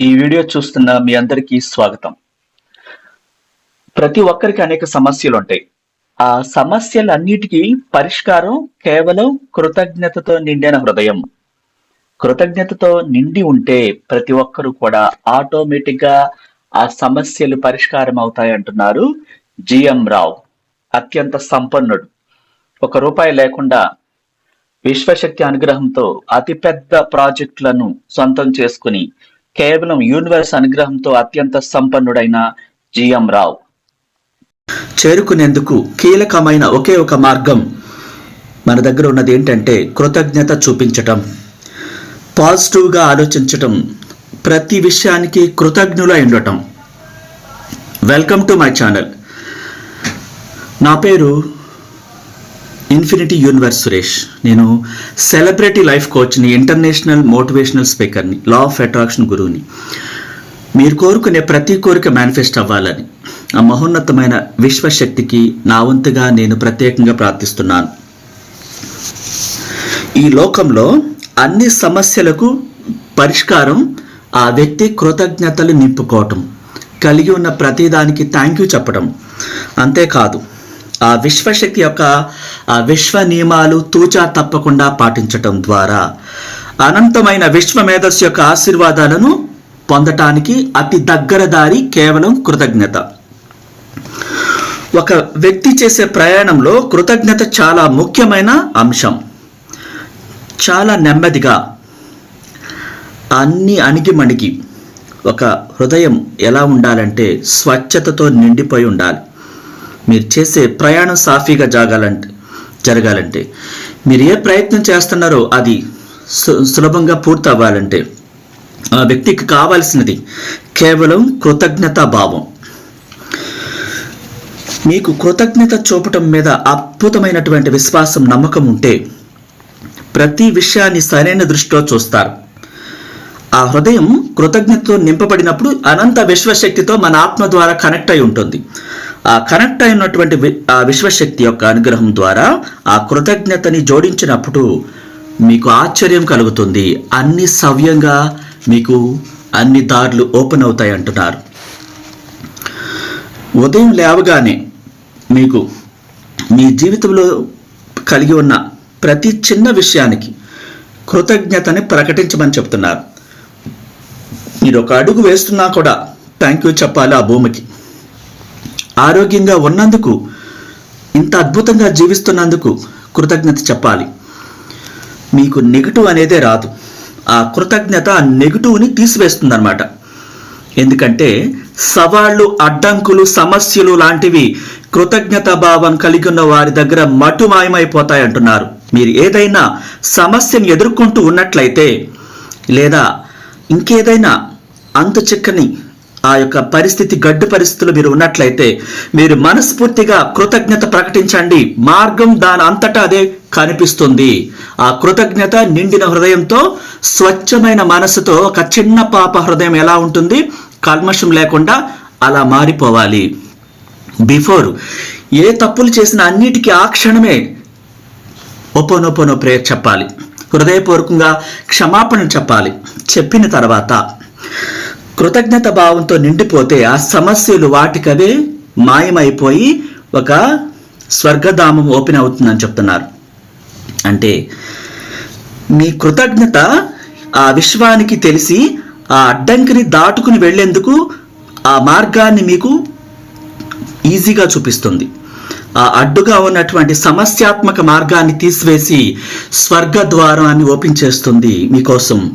ఈ వీడియో చూస్తున్న మీ అందరికీ స్వాగతం. ప్రతి ఒక్కరికి అనేక సమస్యలు ఉంటాయి ఆ సమస్యలన్నిటికీ పరిష్కారం కేవలం కృతజ్ఞతతో నిండిన హృదయం. కృతజ్ఞతతో నిండి ఉంటే ప్రతి ఒక్కరు కూడా ఆటోమేటిక్గా ఆ సమస్యలు పరిష్కారం అవుతాయి అంటున్నారు జిఎం రావు అత్యంత సంపన్నుడు. ఒక రూపాయి లేకుండా విశ్వశక్తి అనుగ్రహంతో అతిపెద్ద ప్రాజెక్టులను సొంతం చేసుకుని కేవలం యూనివర్స్ అనుగ్రహంతో అత్యంత సంపన్నుడైన జిఎం రావు. చేరుకునేందుకు కీలకమైన ఒకే ఒక మార్గం మన దగ్గర ఉన్నది ఏంటంటే కృతజ్ఞత చూపించటం. పాజిటివ్గా ఆలోచించటం. ప్రతి విషయానికి కృతజ్ఞులై ఉండటం. Welcome to my channel. నా పేరు ఇన్ఫినిటీ యూనివర్స్ సురేష్. నేను సెలబ్రిటీ లైఫ్ కోచ్ని ఇంటర్నేషనల్ మోటివేషనల్ స్పీకర్ని లా ఆఫ్ అట్రాక్షన్ గురువుని. మీరు కోరుకునే ప్రతి కోరిక మేనిఫెస్ట్ అవ్వాలని ఆ మహోన్నతమైన విశ్వశక్తికి నా వంతుగా నేను ప్రత్యేకంగా ప్రార్థిస్తున్నాను. ఈ లోకంలో అన్ని సమస్యలకు పరిష్కారం ఆ వ్యక్తి కృతజ్ఞతలు నింపుకోవటం కలిగి ఉన్న ప్రతిదానికి థ్యాంక్ యూ చెప్పడం అంతేకాదు. ఆ విశ్వశక్తి యొక్క ఆ విశ్వ నియమాలు తూచా తప్పకుండా పాటించటం ద్వారా అనంతమైన విశ్వ మేధస్సు యొక్క ఆశీర్వాదాలను పొందటానికి అతి దగ్గర దారి కేవలం కృతజ్ఞత. ఒక వ్యక్తి చేసే ప్రయాణంలో కృతజ్ఞత చాలా ముఖ్యమైన అంశం. చాలా నెమ్మదిగా అన్ని అణిగిమణిగి ఒక హృదయం ఎలా ఉండాలంటే స్వచ్ఛతతో నిండిపోయి ఉండాలి. మీరు చేసే ప్రయాణం సాఫీగా జాగాలంటే జరగాలంటే. మీరు ఏ ప్రయత్నం చేస్తున్నారో అది సు- సులభంగా పూర్తి అవ్వాలంటే ఆ వ్యక్తికి కావాల్సినది కేవలం కృతజ్ఞతా భావం. మీకు కృతజ్ఞత చూపటం మీద అద్భుతమైనటువంటి విశ్వాసం నమ్మకం ఉంటే ప్రతి విషయాన్ని సరైన దృష్టిలో చూస్తారు. ఆ హృదయం కృతజ్ఞతతో నింపబడినప్పుడు అనంత విశ్వశక్తితో మన ఆత్మ ద్వారా కనెక్ట్ అయి ఉంటుంది. కనెక్ట్ అయినటువంటి ఆ విశ్వశక్తి యొక్క అనుగ్రహం ద్వారా ఆ కృతజ్ఞతని జోడించినప్పుడు మీకు ఆశ్చర్యం కలుగుతుంది. అన్ని సవ్యంగా మీకు అన్ని దారులు ఓపెన్ అవుతాయి అంటున్నారు. ఉదయం లేవగానే మీకు మీ జీవితంలో కలిగి ఉన్న ప్రతి చిన్న విషయానికి కృతజ్ఞతని ప్రకటించమని చెప్తున్నారు. మీరు ఒక అడుగు వేస్తున్నా కూడా థ్యాంక్ యూ చెప్పాలి ఆ భూమికి. ఆరోగ్యంగా ఉన్నందుకు ఇంత అద్భుతంగా జీవిస్తున్నందుకు కృతజ్ఞత చెప్పాలి. మీకు నెగిటివ్ అనేదే రాదు. ఆ కృతజ్ఞత ఆ నెగిటివ్ని తీసివేస్తుందన్నమాట. ఎందుకంటే సవాళ్ళు అడ్డంకులు సమస్యలు లాంటివి కృతజ్ఞత భావం కలిగి ఉన్న వారి దగ్గర మటుమాయమైపోతాయి అంటున్నారు. మీరు ఏదైనా సమస్యను ఎదుర్కొంటూ ఉన్నట్లయితే లేదా ఇంకేదైనా అంతు చిక్కని ఆ యొక్క పరిస్థితి గడ్డు పరిస్థితులు మీరు ఉన్నట్లయితే మీరు మనస్ఫూర్తిగా కృతజ్ఞత ప్రకటించండి. మార్గం దాని అంతటా అదే కనిపిస్తుంది. ఆ కృతజ్ఞత నిండిన హృదయంతో స్వచ్ఛమైన మనసుతో ఒక చిన్న పాప హృదయం ఎలా ఉంటుంది? కల్మషం లేకుండా అలా మారిపోవాలి. బిఫోర్ ఏ తప్పులు చేసిన అన్నిటికీ ఆ క్షణమే ఒపోనొపోనో ప్రేయర్ చెప్పాలి. హృదయపూర్వకంగా క్షమాపణ చెప్పాలి. చెప్పిన తర్వాత కృతజ్ఞత భావంతో నిండిపోతే ఆ సమస్యలు వాటికవే మాయమైపోయి ఒక స్వర్గధామం ఓపెన్ అవుతుందని చెప్తున్నారు. అంటే మీ కృతజ్ఞత ఆ విశ్వానికి తెలిసి ఆ అడ్డంకిని దాటుకుని వెళ్ళేందుకు ఆ మార్గాన్ని మీకు ఈజీగా చూపిస్తుంది. ఆ అడ్డుగా ఉన్నటువంటి సమస్యాత్మక మార్గాన్ని తీసివేసి స్వర్గ ద్వారాన్ని ఓపెన్ చేస్తుంది మీకోసం.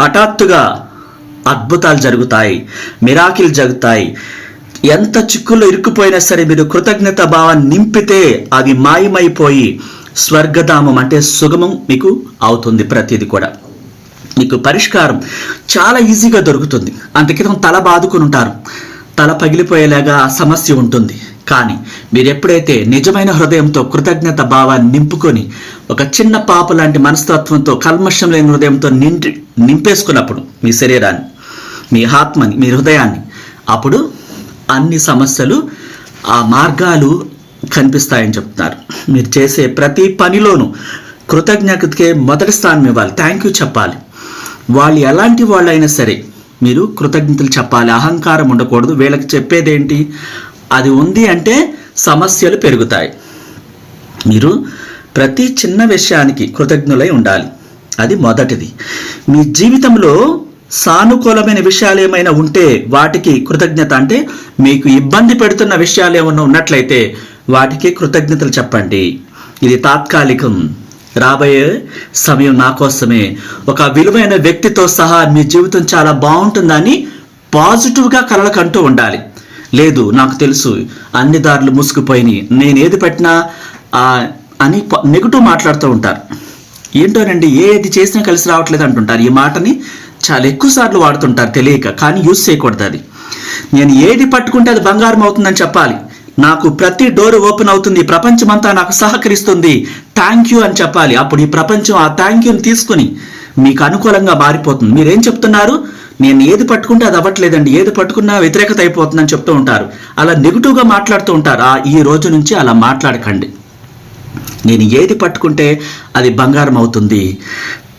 హఠాత్తుగా అద్భుతాలు జరుగుతాయి మిరాకిల్ జరుగుతాయి. ఎంత చిక్కుల్లో ఇరుక్కుపోయినా సరే మీరు కృతజ్ఞత భావాన్ని నింపితే అవి మాయమైపోయి స్వర్గధామం అంటే సుగమం మీకు అవుతుంది ప్రతిది కూడా. మీకు పరిష్కారం చాలా ఈజీగా దొరుకుతుంది. అంతకితం తల బాదుకుని ఉంటారు. తల పగిలిపోయేలాగా ఆ సమస్య ఉంటుంది. కానీ మీరు ఎప్పుడైతే నిజమైన హృదయంతో కృతజ్ఞత భావాన్ని నింపుకొని ఒక చిన్న పాప లాంటి మనస్తత్వంతో కల్మషం లేని హృదయంతో నింపేసుకున్నప్పుడు మీ శరీరాన్ని మీ ఆత్మని మీ హృదయాన్ని. అప్పుడు అన్ని సమస్యలు ఆ మార్గాలు కనిపిస్తాయని చెప్తున్నారు. మీరు చేసే ప్రతి పనిలోనూ కృతజ్ఞతకే మొదటి స్థానం ఇవ్వాలి. థ్యాంక్ యూ చెప్పాలి. వాళ్ళు ఎలాంటి వాళ్ళైనా సరే మీరు కృతజ్ఞతలు చెప్పాలి. అహంకారం ఉండకూడదు. వీళ్ళకి చెప్పేదేంటి? అది ఉంది అంటే సమస్యలు పెరుగుతాయి. మీరు ప్రతి చిన్న విషయానికి కృతజ్ఞులై ఉండాలి. అది మొదటిది. మీ జీవితంలో సానుకూలమైన విషయాలు ఏమైనా ఉంటే వాటికి కృతజ్ఞత అంటే మీకు ఇబ్బంది పెడుతున్న విషయాలు ఏమైనా ఉన్నట్లయితే వాటికి కృతజ్ఞతలు చెప్పండి. ఇది తాత్కాలికం. రాబోయే సమయం నా కోసమే. ఒక విలువైన వ్యక్తితో సహా మీ జీవితం చాలా బాగుంటుందని పాజిటివ్గా కలలకంటూ ఉండాలి. లేదు నాకు తెలుసు అన్ని దారులు మూసుకుపోయినాయి నేను ఏది పెట్టినా అని నెగిటివ్ మాట్లాడుతూ ఉంటారు. ఏంటోనండి ఏది చేసినా కలిసి రావట్లేదు అంటుంటారు. ఈ మాటని చాలా ఎక్కువ సార్లు వాడుతుంటారు తెలియక కానీ యూజ్ చేయకూడదు అది నేను ఏది పట్టుకుంటే అది బంగారం అవుతుందని చెప్పాలి. నాకు ప్రతి డోర్ ఓపెన్ అవుతుంది ప్రపంచమంతా నాకు సహకరిస్తుంది. థ్యాంక్ యూ అని చెప్పాలి. అప్పుడు ఈ ప్రపంచం ఆ థ్యాంక్ యూని తీసుకుని మీకు అనుకూలంగా మారిపోతుంది. మీరేం చెప్తున్నారు? నేను ఏది పట్టుకుంటే అది అవ్వట్లేదండి. ఏది పట్టుకున్నా వ్యతిరేకత అయిపోతుందని చెప్తూ ఉంటారు. అలా నెగిటివ్గా మాట్లాడుతూ ఉంటారు. ఆ ఈ రోజు నుంచి అలా మాట్లాడకండి. నేను ఏది పట్టుకుంటే అది బంగారం అవుతుంది.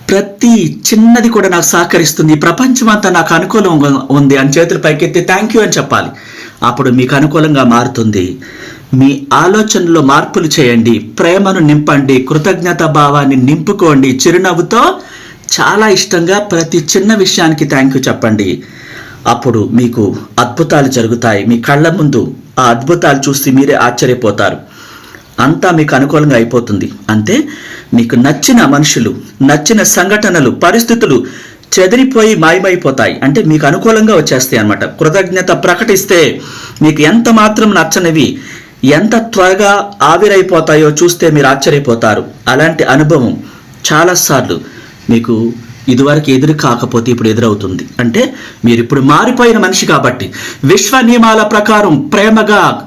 ప్రతి చిన్నది కూడా నాకు సహకరిస్తుంది. ప్రపంచం అంతా నాకు అనుకూలంగా ఉంది అని చేతులు పైకెత్తి థ్యాంక్ యూ అని చెప్పాలి. అప్పుడు మీకు అనుకూలంగా మారుతుంది. మీ ఆలోచనలో మార్పులు చేయండి. ప్రేమను నింపండి. కృతజ్ఞత భావాన్ని నింపుకోండి. చిరునవ్వుతో చాలా ఇష్టంగా ప్రతి చిన్న విషయానికి థ్యాంక్ యూ చెప్పండి. అప్పుడు మీకు అద్భుతాలు జరుగుతాయి. మీ కళ్ళ ముందు ఆ అద్భుతాలు చూసి మీరే ఆశ్చర్యపోతారు. అంతా మీకు అనుకూలంగా అయిపోతుంది. అంటే మీకు నచ్చిన మనుషులు నచ్చిన సంఘటనలు పరిస్థితులు చెదిరిపోయి మాయమైపోతాయి. అంటే మీకు అనుకూలంగా వచ్చేస్తాయి అన్నమాట. కృతజ్ఞత ప్రకటిస్తే మీకు ఎంత మాత్రం నచ్చనివి ఎంత త్వరగా ఆవిరైపోతాయో చూస్తే మీరు ఆశ్చర్యపోతారు. అలాంటి అనుభవం చాలాసార్లు మీకు ఇదివరకు ఎదురు కాకపోతే ఇప్పుడు ఎదురవుతుంది. అంటే మీరు ఇప్పుడు మారిపోయిన మనిషి కాబట్టి విశ్వ నియమాల ప్రకారం ప్రేమగా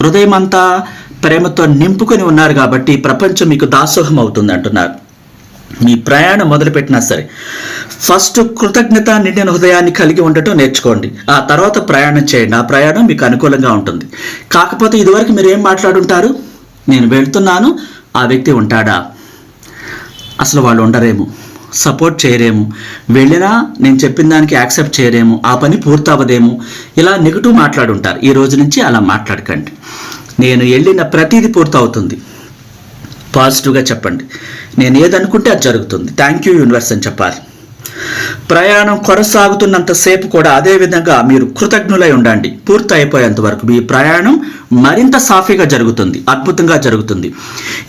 హృదయమంతా ప్రేమతో నింపుకొని ఉన్నారు కాబట్టి ప్రపంచం మీకు దాసోహం అవుతుంది అంటున్నారు. మీ ప్రయాణం మొదలుపెట్టినా సరే ఫస్ట్ కృతజ్ఞత నిండిన హృదయాన్ని కలిగి ఉండటం నేర్చుకోండి. ఆ తర్వాత ప్రయాణం చేయండి. ఆ ప్రయాణం మీకు అనుకూలంగా ఉంటుంది. కాకపోతే ఇదివరకు మీరు ఏం మాట్లాడుంటారు? నేను వెళ్తున్నాను ఆ వ్యక్తి ఉంటాడా? అసలు వాళ్ళు ఉండరేమో? సపోర్ట్ చేయరేమో? వెళ్ళినా నేను చెప్పిన దానికి యాక్సెప్ట్ చేయరేమో? ఆ పని పూర్తవదేమో? ఇలా నెగిటివ్ మాట్లాడుంటారు. ఈ రోజు నుంచి అలా మాట్లాడకండి. నేను వెళ్ళిన ప్రతిదీ పూర్తవుతుంది. పాజిటివ్గా చెప్పండి. నేను ఏదనుకుంటే అది జరుగుతుంది. థ్యాంక్ యూ యూనివర్స్ అని చెప్పాలి. ప్రయాణం కొనసాగుతున్నంతసేపు కూడా అదే విధంగా మీరు కృతజ్ఞులై ఉండండి. పూర్తి అయిపోయేంత వరకు మీ ప్రయాణం మరింత సాఫీగా జరుగుతుంది అద్భుతంగా జరుగుతుంది.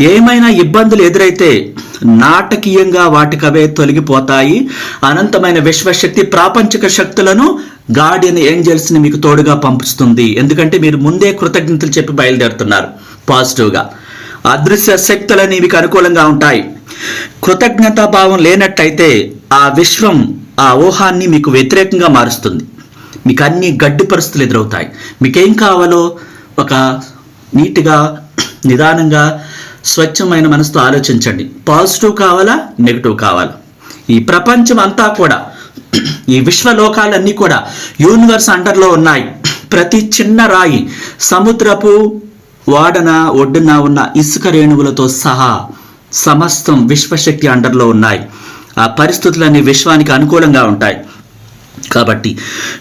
ఏమైనా ఇబ్బందులు ఎదురైతే నాటకీయంగా వాటికవే తొలగిపోతాయి. అనంతమైన విశ్వశక్తి ప్రాపంచిక శక్తులను గార్డియన్ ఏంజల్స్ని మీకు తోడుగా పంపుతుంది ఎందుకంటే మీరు ముందే కృతజ్ఞతలు చెప్పి బయలుదేరుతున్నారు. పాజిటివ్గా. అదృశ్య శక్తులని మీకు అనుకూలంగా ఉంటాయి. కృతజ్ఞతా భావం లేనట్టయితే ఆ విశ్వం ఆ ఊహాన్ని మీకు వ్యతిరేకంగా మారుస్తుంది. మీకు అన్ని గడ్డి పరిస్థితులు ఎదురవుతాయి. మీకేం కావాలో ఒక నీట్గా నిదానంగా స్వచ్ఛమైన మనసుతో ఆలోచించండి. పాజిటివ్ కావాలా? నెగిటివ్ కావాలా? ఈ ప్రపంచం అంతా కూడా ఈ విశ్వలోకాలన్నీ కూడా యూనివర్స్ అండర్లో ఉన్నాయి. ప్రతి చిన్న రాయి సముద్రపు వాడన ఒడ్డున ఉన్న ఇసుక రేణువులతో సహా సమస్తం విశ్వశక్తి అండర్లో ఉన్నాయి. ఆ పరిస్థితులన్నీ విశ్వానికి అనుకూలంగా ఉంటాయి. కాబట్టి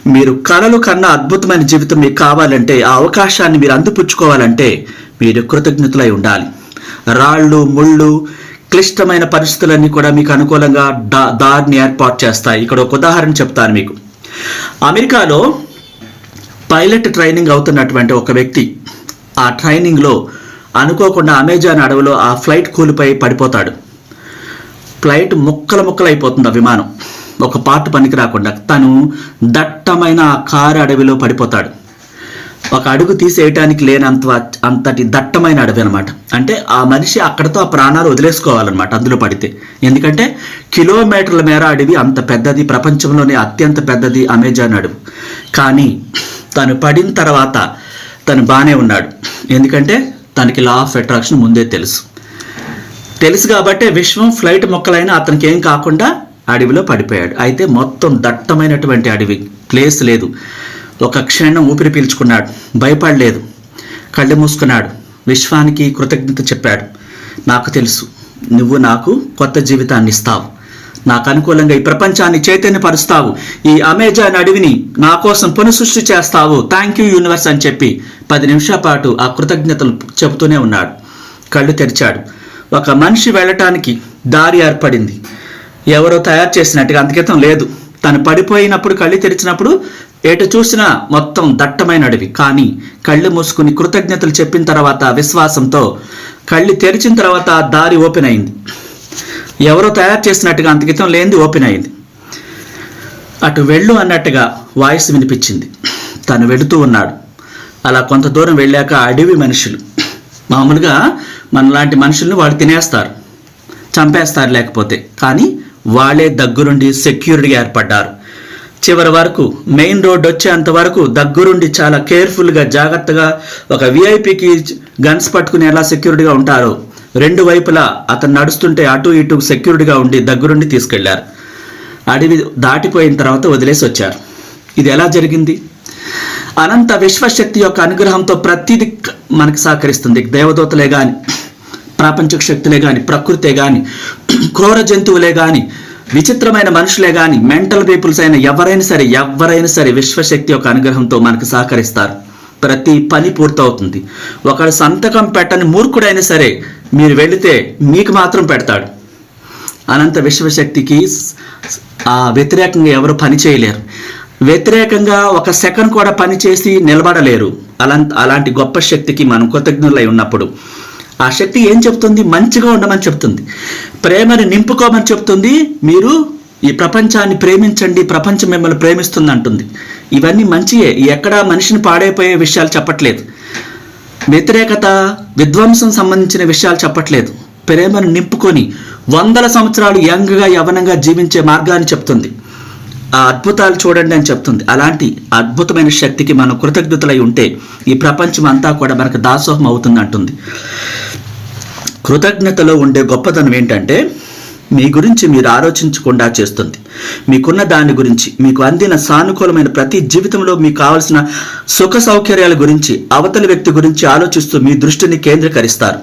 మీరు కళలు కన్నా అద్భుతమైన జీవితం మీకు కావాలంటే ఆ అవకాశాన్ని మీరు అందిపుచ్చుకోవాలంటే మీరు కృతజ్ఞతలై ఉండాలి. రాళ్ళు ముళ్ళు క్లిష్టమైన పరిస్థితులన్నీ కూడా మీకు అనుకూలంగా దా దారిని ఏర్పాటు చేస్తాయి. ఇక్కడ ఒక ఉదాహరణ చెప్తాను మీకు. అమెరికాలో పైలట్ ట్రైనింగ్ అవుతున్నటువంటి ఒక వ్యక్తి ఆ ట్రైనింగ్లో అనుకోకుండా అమెజాన్ అడవిలో ఆ ఫ్లైట్ కూలిపోయి పడిపోతాడు. ఫ్లైట్ ముక్కలు ముక్కలు అయిపోతుంది ఆ విమానం. ఒక పార్ట్ పనికి రాకుండా తను దట్టమైన ఆ కారు అడవిలో పడిపోతాడు. ఒక అడుగు తీసేయటానికి లేనంత అంతటి దట్టమైన అడవి అనమాట అంటే ఆ మనిషి అక్కడతో ఆ ప్రాణాలు వదిలేసుకోవాలన్నమాట అందులో పడితే. ఎందుకంటే కిలోమీటర్ల మేర అడవి అంత పెద్దది ప్రపంచంలోనే అత్యంత పెద్దది అమెజాన్ అడవి. కానీ తను పడిన తర్వాత తను బాగానే ఉన్నాడు. ఎందుకంటే తనకి లా ఆఫ్ అట్రాక్షన్ ముందే తెలుసు. తెలుసు కాబట్టే విశ్వం ఫ్లైట్ మొక్కలైన అతనికి ఏం కాకుండా అడవిలో పడిపోయాడు. అయితే మొత్తం దట్టమైనటువంటి అడవి ప్లేస్ లేదు. ఒక క్షణం ఊపిరి పీల్చుకున్నాడు. భయపడలేదు. కళ్ళు మూసుకున్నాడు. విశ్వానికి కృతజ్ఞత చెప్పాడు. నాకు తెలుసు. నువ్వు నాకు కొత్త జీవితాన్ని ఇస్తావు. నాకు అనుకూలంగా ఈ ప్రపంచాన్ని చైతన్యపరుస్తావు. ఈ అమెజాన్ అడవిని నా కోసం పునఃసృష్టి చేస్తావు. థ్యాంక్ యూ యూనివర్స్ అని చెప్పి పది నిమిషాల పాటు ఆ కృతజ్ఞతలు చెబుతూనే ఉన్నాడు. కళ్ళు తెరిచాడు. ఒక మనిషి వెళ్ళటానికి దారి ఏర్పడింది. ఎవరో తయారు చేసినట్టుగా అంతకితం లేదు. తను పడిపోయినప్పుడు కళ్ళు తెరిచినప్పుడు ఎటు చూసినా మొత్తం దట్టమైన అడవి కానీ కళ్ళు మూసుకుని కృతజ్ఞతలు చెప్పిన తర్వాత విశ్వాసంతో కళ్ళు తెరిచిన తర్వాత ఆ దారి ఓపెన్ అయింది. ఎవరో తయారు చేసినట్టుగా అంతకితం లేనిది ఓపెన్ అయింది. అటు వెళ్ళు అన్నట్టుగా వాయిస్ వినిపించింది. తను వెళుతూ ఉన్నాడు. అలా కొంత దూరం వెళ్ళాక అడవి మనుషులు మామూలుగా మనలాంటి మనుషుల్ని వాళ్ళు తినేస్తారు చంపేస్తారు లేకపోతే. కానీ వాళ్ళే దగ్గరుండి సెక్యూరిటీగా ఏర్పడ్డారు. చివరి వరకు మెయిన్ రోడ్ వచ్చేంత వరకు దగ్గరుండి చాలా కేర్ఫుల్గా జాగ్రత్తగా ఒక విఐపికి గన్స్ పట్టుకుని ఎలా సెక్యూరిటీగా ఉంటారో రెండు వైపులా అతను నడుస్తుంటే అటు ఇటు సెక్యూరిటీగా ఉండి దగ్గరుండి తీసుకెళ్ళారు. అడవి దాటిపోయిన తర్వాత వదిలేసి వచ్చారు. ఇది ఎలా జరిగింది? అనంత విశ్వశక్తి యొక్క అనుగ్రహంతో ప్రతిదీ మనకు సహకరిస్తుంది. దేవదూతలే కానీ ప్రాపంచిక శక్తులే కానీ ప్రకృతే కానీ క్రూర జంతువులే కానీ విచిత్రమైన మనుషులే కానీ మెంటల్ పీపుల్స్ అయిన ఎవరైనా సరే ఎవరైనా సరే విశ్వశక్తి యొక్క అనుగ్రహంతో మనకు సహకరిస్తారు. ప్రతి పని పూర్తవుతుంది. ఒకడు సంతకం పెట్టని మూర్ఖుడైనా సరే మీరు వెళితే మీకు మాత్రం పెడతాడు. అనంత విశ్వశక్తికి ఆ వ్యతిరేకంగా ఎవరు పని చేయలేరు. వ్యతిరేకంగా ఒక సెకండ్ కూడా పని చేసి నిలబడలేరు. అలా అలాంటి గొప్ప శక్తికి మనం కృతజ్ఞులై ఉన్నప్పుడు. ఆ శక్తి ఏం చెప్తుంది? మంచిగా ఉండమని చెప్తుంది. ప్రేమని నింపుకోమని చెప్తుంది. మీరు ఈ ప్రపంచాన్ని ప్రేమించండి ప్రపంచం మిమ్మల్ని ప్రేమిస్తుంది అంటుంది ఇవన్నీ మంచియే. ఎక్కడా మనిషిని పాడైపోయే విషయాలు చెప్పట్లేదు. వ్యతిరేకత విధ్వంసం సంబంధించిన విషయాలు చెప్పట్లేదు. ప్రేమను నింపుకొని వందల సంవత్సరాలు యంగ్గా యవనంగా జీవించే మార్గాన్ని చెప్తుంది. ఆ అద్భుతాలు చూడండి అని చెప్తుంది. అలాంటి అద్భుతమైన శక్తికి మనం కృతజ్ఞతలై ఉంటే ఈ ప్రపంచం అంతా కూడా మనకు దాసోహం అవుతుంది అంటుంది. కృతజ్ఞతలో ఉండే గొప్పతనం ఏంటంటే మీ గురించి మీరు ఆలోచించకుండా చేస్తుంది. మీకున్న దాని గురించి మీకు అందిన సానుకూలమైన ప్రతి జీవితంలో మీకు కావలసిన సుఖ సౌకర్యాల గురించి అవతలి వ్యక్తి గురించి ఆలోచిస్తూ మీ దృష్టిని కేంద్రీకరిస్తారు.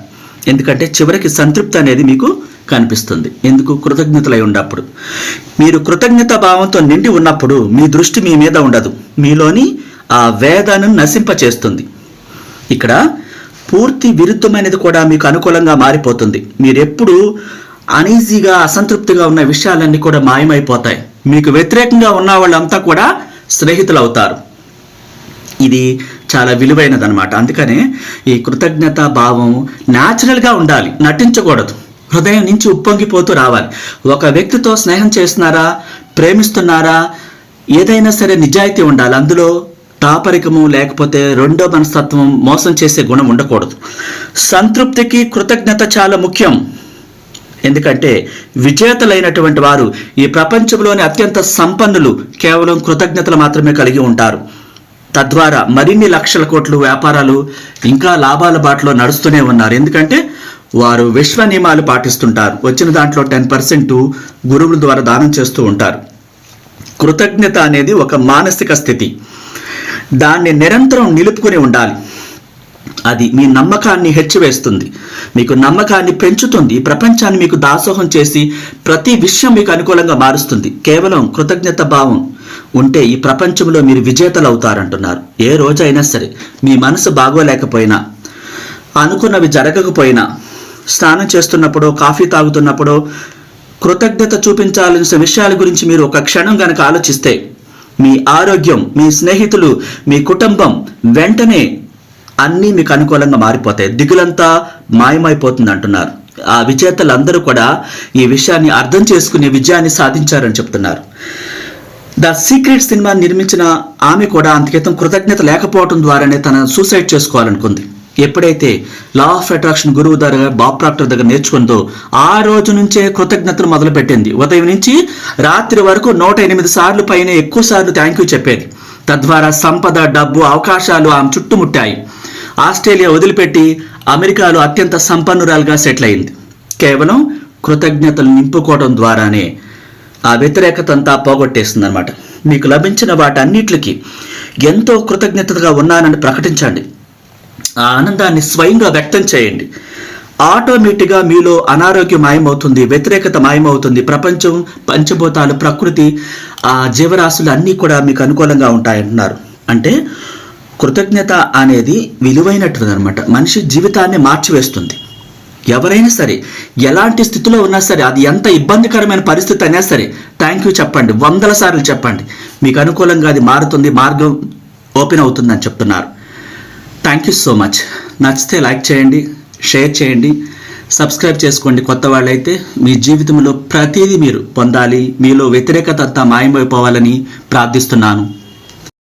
ఎందుకంటే చివరికి సంతృప్తి అనేది మీకు కనిపిస్తుంది. ఎందుకు? కృతజ్ఞతలై ఉన్నప్పుడు మీరు కృతజ్ఞత భావంతో నిండి ఉన్నప్పుడు మీ దృష్టి మీ మీద ఉండదు. మీలోని ఆ వేదనను నశింపచేస్తుంది. ఇక్కడ పూర్తి విరుద్ధమైనది కూడా మీకు అనుకూలంగా మారిపోతుంది. మీరెప్పుడు అనీజీగా అసంతృప్తిగా ఉన్న విషయాలన్నీ కూడా మాయమైపోతాయి. మీకు వ్యతిరేకంగా ఉన్న వాళ్ళంతా కూడా స్నేహితులు అవుతారు ఇది చాలా విలువైనదనమాట అందుకనే ఈ కృతజ్ఞత భావం న్యాచురల్గా ఉండాలి. నటించకూడదు. హృదయం నుంచి ఉప్పొంగిపోతూ రావాలి. ఒక వ్యక్తితో స్నేహం చేస్తున్నారా? ప్రేమిస్తున్నారా? ఏదైనా సరే నిజాయితీ ఉండాలి. అందులో తాపరికము లేకపోతే రెండో మనస్తత్వం మోసం చేసే గుణం ఉండకూడదు. సంతృప్తికి కృతజ్ఞత చాలా ముఖ్యం. ఎందుకంటే విజేతలైనటువంటి వారు ఈ ప్రపంచంలోని అత్యంత సంపన్నులు కేవలం కృతజ్ఞతలు మాత్రమే కలిగి ఉంటారు. తద్వారా మరిన్ని లక్షల కోట్లు వ్యాపారాలు ఇంకా లాభాల బాటలో నడుస్తూనే ఉన్నారు. ఎందుకంటే వారు విశ్వ నియమాలు పాటిస్తుంటారు. వచ్చిన దాంట్లో టెన్ పర్సెంట్ గురువుల ద్వారా దానం చేస్తూ ఉంటారు. కృతజ్ఞత అనేది ఒక మానసిక స్థితి. దాన్ని నిరంతరం నిలుపుకొని ఉండాలి. అది మీ నమ్మకాన్ని హెచ్చివేస్తుంది. మీకు నమ్మకాన్ని పెంచుతుంది. ప్రపంచాన్ని మీకు దాసోహం చేసి ప్రతి విషయం మీకు అనుకూలంగా మారుస్తుంది. కేవలం కృతజ్ఞత భావం ఉంటే ఈ ప్రపంచంలో మీరు విజేతలు అవుతారంటున్నారు ఏ రోజైనా సరే మీ మనసు బాగోలేకపోయినా అనుకున్నవి జరగకపోయినా స్నానం చేస్తున్నప్పుడు కాఫీ తాగుతున్నప్పుడు కృతజ్ఞత చూపించాల్సిన విషయాల గురించి మీరు ఒక క్షణం గనక ఆలోచిస్తే మీ ఆరోగ్యం మీ స్నేహితులు మీ కుటుంబం వెంటనే అన్నీ మీకు అనుకూలంగా మారిపోతాయి. దిగులంతా మాయమైపోతుంది అంటున్నారు. ఆ విజేతలందరూ కూడా ఈ విషయాన్ని అర్థం చేసుకునే విజయాన్ని సాధించారని చెప్తున్నారు. ద సీక్రెట్ సినిమా నిర్మించిన ఆమె కూడా అంతకితం కృతజ్ఞత లేకపోవడం ద్వారానే తన సూసైడ్ చేసుకోవాలనుకుంది. ఎప్పుడైతే లా ఆఫ్ అట్రాక్షన్ గురువు దగ్గర బాబ్ ప్రాక్టర్ దగ్గర నేర్చుకుందో ఆ రోజు నుంచే కృతజ్ఞతలు మొదలుపెట్టింది. ఉదయం నుంచి రాత్రి వరకు నూట ఎనిమిది సార్లు పైన ఎక్కువ సార్లు థ్యాంక్ యూ చెప్పేది. తద్వారా సంపద డబ్బు అవకాశాలు ఆమె చుట్టుముట్టాయి. ఆస్ట్రేలియా వదిలిపెట్టి అమెరికాలో అత్యంత సంపన్నురాలుగా సెటిల్ అయింది. కేవలం కృతజ్ఞతలు నింపుకోవడం ద్వారానే ఆ వ్యతిరేకత అంతా పోగొట్టేస్తుంది అనమాట మీకు లభించిన వాటన్నిటికి ఎంతో కృతజ్ఞతగా ఉన్నానని ప్రకటించండి. ఆ ఆనందాన్ని స్వయంగా వ్యక్తం చేయండి. ఆటోమేటిక్గా మీలో అనారోగ్యం మాయమవుతుంది వ్యతిరేకత మాయమవుతుంది ప్రపంచం పంచభూతాలు ప్రకృతి ఆ జీవరాశులు అన్నీ కూడా మీకు అనుకూలంగా ఉంటాయంటున్నారు. అంటే కృతజ్ఞత అనేది విలువైనటువంటిది అనమాట మనిషి జీవితాన్ని మార్చివేస్తుంది. ఎవరైనా సరే ఎలాంటి స్థితిలో ఉన్నా సరే అది ఎంత ఇబ్బందికరమైన పరిస్థితి అయినా సరే థ్యాంక్ యూ చెప్పండి వందల సార్లు చెప్పండి. మీకు అనుకూలంగా అది మారుతుంది మార్గం ఓపెన్ అవుతుందని చెప్తున్నారు. థ్యాంక్ యూ సో మచ్ నచ్చితే లైక్ చేయండి షేర్ చేయండి సబ్స్క్రైబ్ చేసుకోండి కొత్త వాళ్ళైతే. మీ జీవితంలో ప్రతిదీ మీరు పొందాలి మీలో వ్యతిరేకత అంతా మాయమైపోవాలని ప్రార్థిస్తున్నాను.